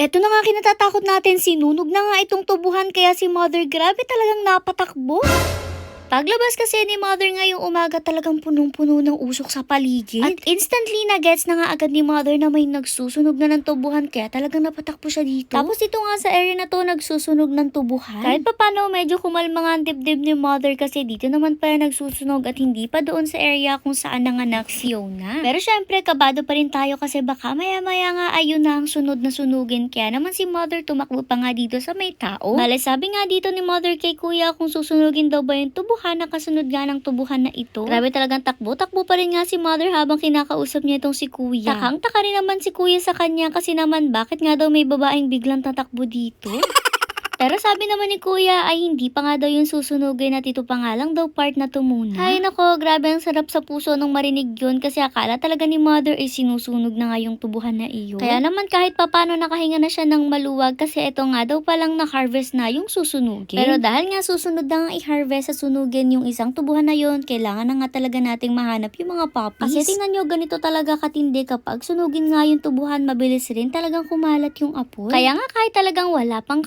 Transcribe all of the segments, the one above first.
Eto na nga kinatatakot natin, sinunog na nga itong tubuhan kaya si mother grabe talagang napatakbo. Paglabas kasi ni mother ngayong umaga talagang punong-puno ng usok sa paligid. At instantly na gets na nga agad ni mother na may nagsusunog na ng tubuhan kaya talagang napatakbo siya dito. Tapos dito nga sa area na to nagsusunog ng tubuhan. Kahit pa paano medyo kumalma nga ang dibdib ni mother kasi dito naman pala nagsusunog at hindi pa doon sa area kung saan nanganak si Yona. Pero syempre kabado pa rin tayo kasi baka maya-maya nga ayun na ang sunod na sunugin kaya naman si mother tumakbo pa nga dito sa may tao. Bale sabi nga dito ni mother kay kuya kung susunugin daw ba yung tubuhan nakasunod nga ng tubuhan na ito. Grabe talagang takbo. Takbo pa rin nga si mother habang kinakausap niya itong si kuya. Takang taka rin naman si kuya sa kanya kasi naman bakit nga daw may babaeng biglang tatakbo dito? Pero sabi naman ni kuya ay hindi pa nga daw yung susunugin at ito pa nga lang daw part na to muna. Ay nako, grabe ang sarap sa puso nung marinig yun kasi akala talaga ni mother ay sinusunog na nga yung tubuhan na iyo. Kaya naman kahit papano nakahinga na siya ng maluwag kasi ito nga daw palang na-harvest na yung susunugin. Pero dahil nga susunod na nga i-harvest sa sunugin yung isang tubuhan na yun, kailangan na nga talaga nating mahanap yung mga puppies. Kasi tingnan nyo, ganito talaga katindi kapag sunugin nga yung tubuhan, mabilis rin talagang kumalat yung apoy. Kaya nga kahit talagang wala pang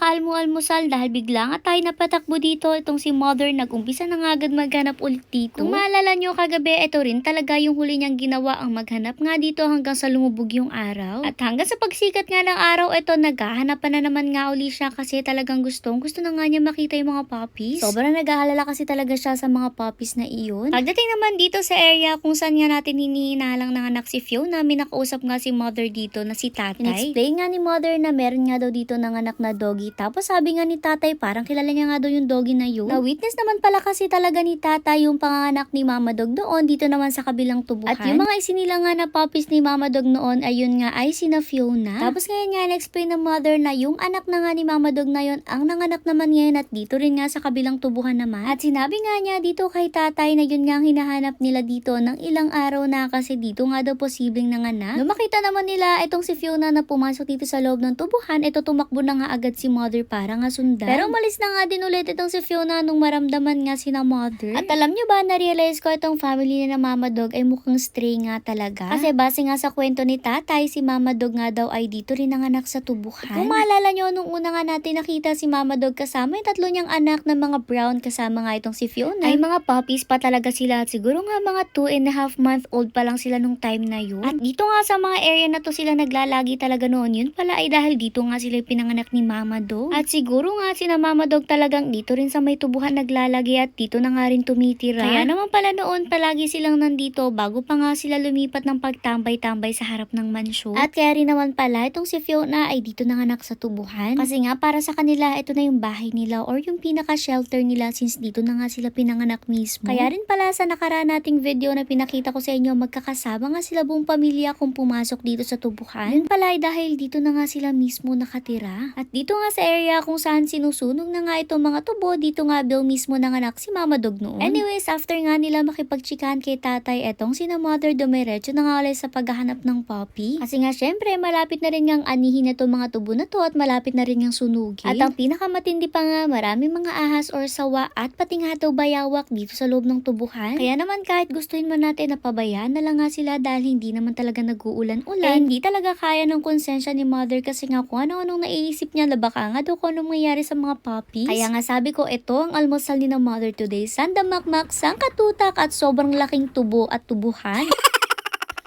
kalmo-almusal dahil bigla nga tayo napatakbo dito, itong si mother nag-umpisa na nga agad maghanap ulit dito. Kung maalala nyo kagabi, ito rin talaga yung huli niyang ginawa ang maghanap nga dito hanggang sa lumubog yung araw. At hanggang sa pagsikat nga ng araw, ito naghahanap pa na naman nga uli siya kasi talagang gustong gusto na nga niya makita yung mga puppies. Sobrang naghahalala kasi talaga siya sa mga puppies na iyon. Pagdating naman dito sa area kung saan nga natin hinihinalang ng anak si Fiona, may nakausap nga si mother dito na si tatay. In-explain nga ni mother na meron nga daw dito ng anak na doggy. Tapos sabi nga ni tatay parang kilala niya nga daw yung doggy na yun. Na-witness naman pala kasi talaga ni tatay yung panganganak ni mama dog doon dito naman sa kabilang tubuhan. At yung mga isinila nga na puppies ni mama dog noon ayun nga ay sina Fiona. Tapos ngayon nga na-explain ng mother na yung anak na nga ni mama dog na yun ang nanganak naman ngayon at dito rin nga sa kabilang tubuhan naman. At sinabi nga niya dito kay tatay na yun nga ang hinahanap nila dito ng ilang araw na kasi dito nga daw posibleng nanganak. Nung makita naman nila itong si Fiona na pumasok dito sa loob ng tubuhan, ito tumakbo na nga agad si mother para nga sundan. Pero umalis na nga din ulit itong si Fiona nung maramdaman nga si na mother. At alam nyo ba, na-realize ko itong family na mama dog ay mukhang stray nga talaga. Kasi base nga sa kwento ni tatay, si mama dog nga daw ay dito rin nanganak sa tubuhan. Kung maalala nyo, nung una nga natin nakita si mama dog kasama yung tatlo niyang anak na mga brown kasama nga itong si Fiona. Ay mga puppies pa talaga sila at siguro nga mga 2 and a half month old pa lang sila nung time na yun. At dito nga sa mga area na to sila naglalagi talaga noon. Yun pala ay dahil dito nga sila pinanganak ni mama dog. At siguro nga si na mama dog talagang dito rin sa may tubuhan naglalagi at dito na nga rin tumitira. Kaya naman pala noon palagi silang nandito bago pa nga sila lumipat ng pagtambay-tambay sa harap ng mansyon. At kaya rin naman pala itong si Fiona ay dito nanganak sa tubuhan. Kasi nga para sa kanila ito na yung bahay nila or yung pinaka-shelter nila since dito na nga sila pinanganak mismo. Kaya rin pala sa nakaraan nating video na pinakita ko sa inyo magkakasama nga sila buong pamilya kung pumasok dito sa tubuhan. Yun pala ay dahil dito na nga sila mismo nakatira. At dito nga sa area kung saan sinusunog na nga itong mga tubo, dito nga daw mismo nanganak si Mama Dog noon. Anyways, after nga nila makipagchikahan kay tatay, etong sina mother dumiretso na nga ulit sa paghahanap ng puppy. Kasi nga syempre, malapit na rin ngang anihin na itong mga tubo na to at malapit na rin ngang sunugin. At ang pinakamatindi pa nga, marami mga ahas or sawa at pati nga daw bayawak dito sa loob ng tubuhan. Kaya naman kahit gustuhin man natin na pabayaan na lang nga sila dahil hindi naman talaga nag-uulan-ulan. Eh, hindi talaga kaya ng konsensya ni mother kasi nga kung ano-anong naiisip niya na baka nga daw kung anong mangyari sa mga puppies. Kaya nga sabi ko, ito ang almusal ni na mother today. Sanda makmak, sang katutak at sobrang laking tubo at tubuhan.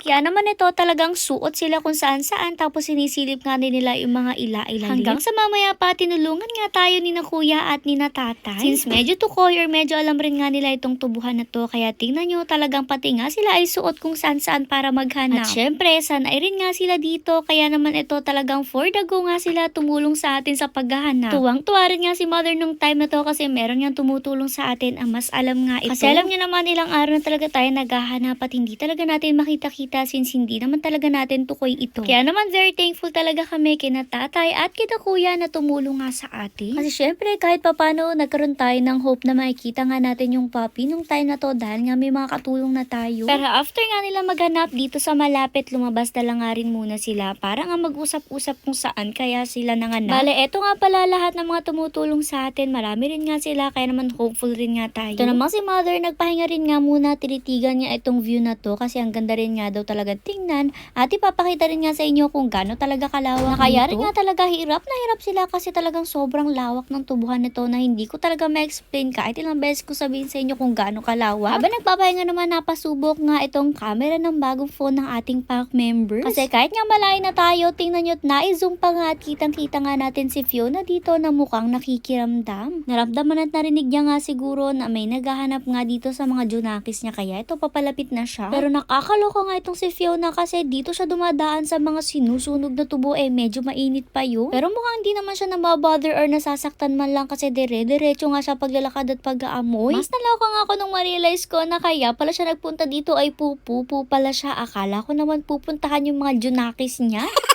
Kaya naman ito talagang suot sila kung saan saan tapos sinisilip nga din nila yung mga ila-ilalim. Hanggang sa mamaya pa tinulungan nga tayo ni na kuya at ni na tatay. Since medyo tukoy or medyo alam rin nga nila itong tubuhan na to kaya tingnan nyo talagang pati nga sila ay suot kung saan saan para maghanap. At syempre sanay rin nga sila dito kaya naman ito talagang for the go nga sila tumulong sa atin sa paghahanap. Tuwang-tuwa rin nga si mother nung time na to kasi meron niyang tumutulong sa atin ang mas alam nga ito. Kasi alam niya naman ilang araw na talaga tayo naghahanap at hindi talaga natin makita-kita since hindi naman talaga natin tukoy ito. Kaya naman very thankful talaga kami kina tatay at kita kuya na tumulong nga sa atin. Kasi syempre kahit papano nagkaroon tayo ng hope na makikita nga natin yung puppy nung time na to dahil nga may mga katulong na tayo. Pero after nga nila maghanap dito sa malapit, lumabas na lang nga rin muna sila para nga mag-usap-usap kung saan kaya sila nanganak. Bale, eto nga pala lahat ng mga tumutulong sa atin. Marami rin nga sila kaya naman hopeful rin nga tayo. Ito namang si mother nagpahinga rin nga muna, tinitigan niya itong view na to kasi ang ganda rin nga daw talaga tingnan at ipapakita rin nga sa inyo kung gaano talaga kalawak na kaya rin nga talaga hirap na hirap sila kasi talagang sobrang lawak ng tubuhan nito na hindi ko talaga ma-explain kahit ilang beses ko sabihin sa inyo kung gaano kalawak. Habang nagpapahinga naman napasubok nga itong camera ng bagong phone ng ating pack members. Kasi kahit nga malayo na tayo, tingnan nyo at na-zoom pa nga at kitang-kita nga natin si Fiona dito na mukhang nakikiramdam. Naramdaman at narinig niya nga siguro na may naghahanap nga dito sa mga junakis niya kaya ito papalapit na siya. Pero nakakaloka nga itong si Fiona kasi dito siya dumadaan sa mga sinusunog na tubo eh medyo mainit pa yun. Pero mukhang hindi naman siya nababother or nasasaktan man lang kasi dire-diretso nga siya paglalakad at pag-aamoy. Mas naloko ako nung ma-realize ko na kaya pala siya nagpunta dito ay pupupu pala siya. Akala ko naman pupuntahan yung mga junakis niya.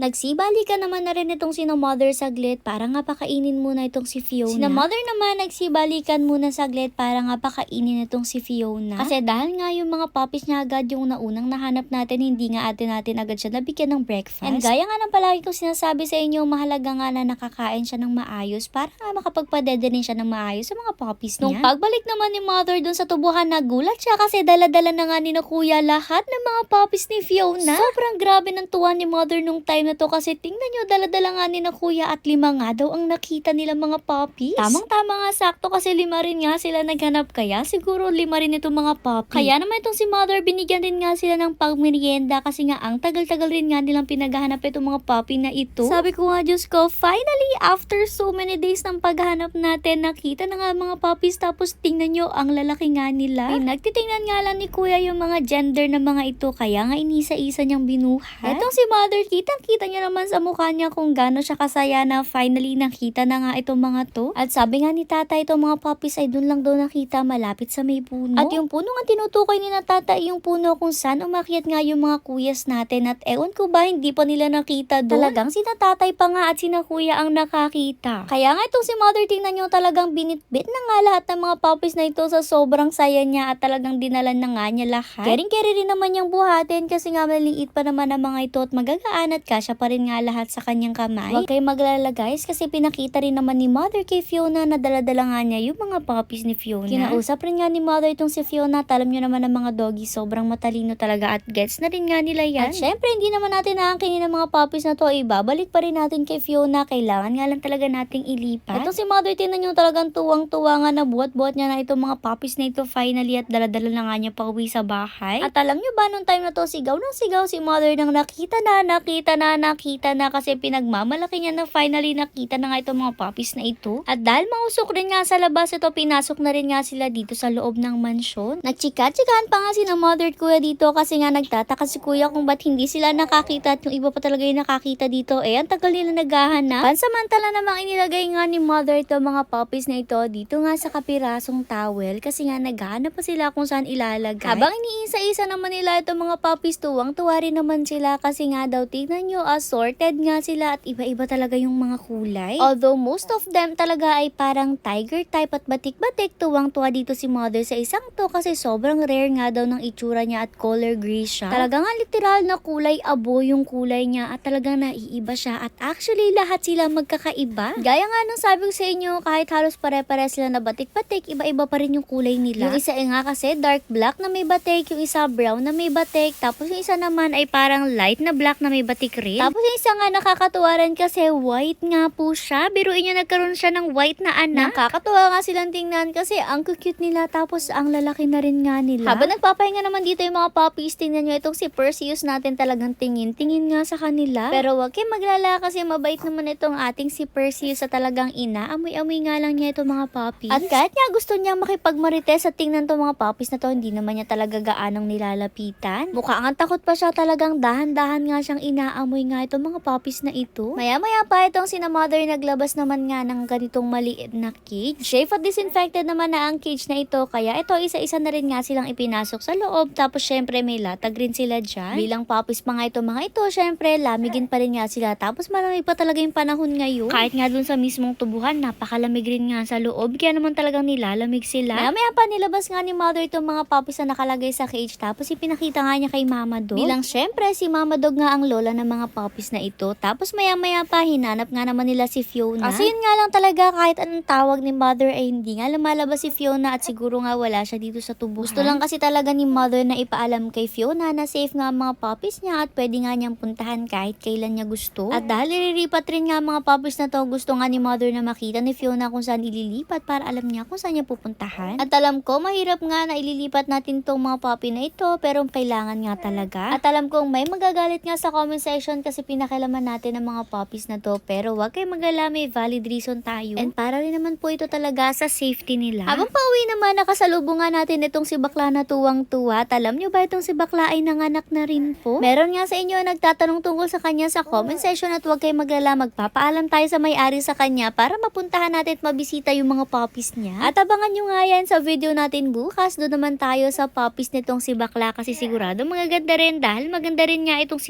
Nagsibalikan naman na rin itong sina mother saglit para nga pakainin muna itong si Fiona. Sina mother naman nagsibalikan muna saglit para nga pakainin itong si Fiona. Kasi dahil nga yung mga puppies niya agad yung naunang nahanap natin, hindi nga atin natin agad siya nabigyan ng breakfast. And gaya nga ng palagi kong sinasabi sa inyo, mahalaga nga na nakakain siya ng maayos para nga makapagpadede rin siya ng maayos sa mga puppies niya. Nung pagbalik naman ni mother dun sa tubuhan, nagulat siya kasi dala-dala na nga ni na kuya lahat ng mga puppies ni Fiona. Sobrang grabe ng tuwa ni mother nung time na to kasi tingnan nyo, dala-dala nga ni na kuya at lima nga daw ang nakita nila mga puppies. Tamang-tama nga sakto kasi lima rin nga sila naghanap kaya siguro lima rin itong mga puppies. Kaya naman itong si mother binigyan rin nga sila ng pagmerienda kasi nga ang tagal-tagal rin nga nilang pinaghahanap itong mga puppy na ito. Sabi ko nga Diyos ko, finally after so many days ng paghahanap natin, nakita na nga mga puppies tapos tingnan nyo, ang lalaki nga nila. Ay, nagtitingnan nga lang ni kuya yung mga gender ng mga ito kaya nga inisa-isa niyang binuhat. Etong si mother, kitang-kita niya naman sa mukha niya kung gaano siya kasaya na finally nakita na nga itong mga to. At sabi nga ni tata, itong mga puppies ay dun lang daw nakita malapit sa may puno. At yung puno nga tinutukoy ni na tata yung puno kung saan umakyat nga yung mga kuyas natin at ewan ko ba hindi pa nila nakita doon. Talagang sina tatay pa nga at sina kuya ang nakakita. Kaya nga itong si mother tingnan nyo talagang binitbit na nga lahat ng mga puppies na ito sa sobrang saya niya at talagang dinalan na nga niya lahat. Kering-keri rin naman niyang buhatin kasi nga maliit pa naman ang mga ito at magagaan at kasya pa rin nga lahat sa kanyang kamay. Huwag kayo maglala guys kasi pinakita rin naman ni mother kay Fiona na daladala nga niya yung mga puppies ni Fiona. Kinausap rin nga ni mother itong si Fiona at alam nyo naman ang mga doggy sobrang matalino talaga at gets na rin nga nila yan. At syempre hindi naman natin naangkinin ang mga puppies na to ibabalik pa rin natin kay Fiona. Kailangan nga lang talaga nating ilipat. Itong si mother tinan nyo talagang tuwang-tuwa nga na buhat-buhat niya na itong mga puppies na ito finally at daladala na nga niya pa uwi sa bahay. At alam nyo ba nung time na to sigaw ng sigaw si mother nang nakita na, nakita na, nakita na kasi pinagmamalaki niya na finally nakita na nga itong mga puppies na ito. At dahil mausok rin nga sa labas ito, pinasok na rin nga sila dito sa loob ng mansyon. Nagchika-chikahan pa nga si na mother at kuya dito kasi nga nagtataka si kuya kung ba't hindi sila nakakita at yung iba pa talaga yung nakakita dito. Eh, ang tagal nila naghahanap. Pansamantala namang inilagay nga ni mother ito mga puppies na ito dito nga sa kapirasong towel kasi nga naghahanap pa sila kung saan ilalagay. Habang iniisa-isa naman nila itong mga puppies, tuwang-tuwa rin naman sila kasi nga daw tignan nyo, assorted nga sila at iba-iba talaga yung mga kulay. Although most of them talaga ay parang tiger type at batik-batik, tuwang-tuwa dito si mother sa isang to kasi sobrang rare nga daw ng itsura niya at color gray siya. Talaga nga literal na kulay abo yung kulay niya at talagang naiiba siya at actually lahat sila magkakaiba. Gaya nga nung sabi ko sa inyo, kahit halos pare-pare sila na batik-batik, iba-iba pa rin yung kulay nila. Yung isa nga kasi dark black na may batik, yung isa brown na may batik, tapos yung isa naman ay parang light na black na may batik rin. Tapos yung isa nga nakakatuwa rin kasi white nga po siya. Biruin niya nagkaroon siya ng white na anak. Nakakatuwa nga silang tingnan kasi ang cute nila tapos ang lalaki na rin nga nila. Habang nagpapahinga naman dito yung mga puppies, tingnan nyo itong si Perseus natin talagang tingin-tingin nga sa kanila. Pero wag kayo maglala kasi mabait naman itong ating si Perseus sa talagang ina. Amoy-amoy nga lang niya itong mga puppies. At kahit nga gusto niya makipagmarites at tingnan itong mga puppies na to, hindi naman niya talaga gaanong nilalapitan. Mukha nga takot pa siya talagang dahan-dahan nga siyang inaamoy nga itong mga puppies na ito. Maya-maya pa itong sina mother naglabas naman nga ng ganitong maliit na cage. Safe at disinfected naman na ang cage na ito kaya ito isa-isa na rin nga silang ipinasok sa loob tapos syempre may latag rin sila dyan. Bilang puppies pa nga ito mga ito syempre lamigin pa rin nga sila tapos malamig pa talaga yung panahon ngayon. Kahit nga dun sa mismong tubuhan napakalamig rin nga sa loob kaya naman talagang nilalamig sila. Maya-maya pa nilabas nga ni mother itong mga puppies na nakalagay sa cage tapos ipinakita nga niya kay mama dog. Bilang syempre si mama dog nga ang lola ng mga puppies na ito. Tapos maya-maya pa, hinanap nga naman nila si Fiona. Kasi yun nga lang talaga, kahit anong tawag ni mother ay hindi nga lumalabas si Fiona at siguro nga wala siya dito sa tubuhan. Gusto lang kasi talaga ni mother na ipaalam kay Fiona na safe nga ang mga puppies niya at pwede nga niyang puntahan kahit kailan niya gusto. At dahil iriripat rin nga mga puppies na to, gusto nga ni mother na makita ni Fiona kung saan ililipat para alam niya kung saan niya pupuntahan. At alam ko, mahirap nga na ililipat natin tong mga puppy na ito pero kailangan nga talaga. At alam kong may magagalit nga sa comment section kasi pinakilaman natin ang mga puppies na to pero wag kayo magala may valid reason tayo. And para rin naman po ito talaga sa safety nila. Habang pauwi naman, nakasalubong nga natin itong si Bakla na tuwang-tuwa. Alam nyo ba itong si Bakla ay nanganak na rin po? Meron nga sa inyo nagtatanong tungkol sa kanya sa comment section at huwag kayo maglala. Magpapaalam tayo sa may-ari sa kanya para mapuntahan natin at mabisita yung mga puppies niya. At abangan nyo nga yan sa video natin bukas. Doon naman tayo sa puppies nitong si Bakla kasi sigurado magaganda rin dahil maganda rin nga itong si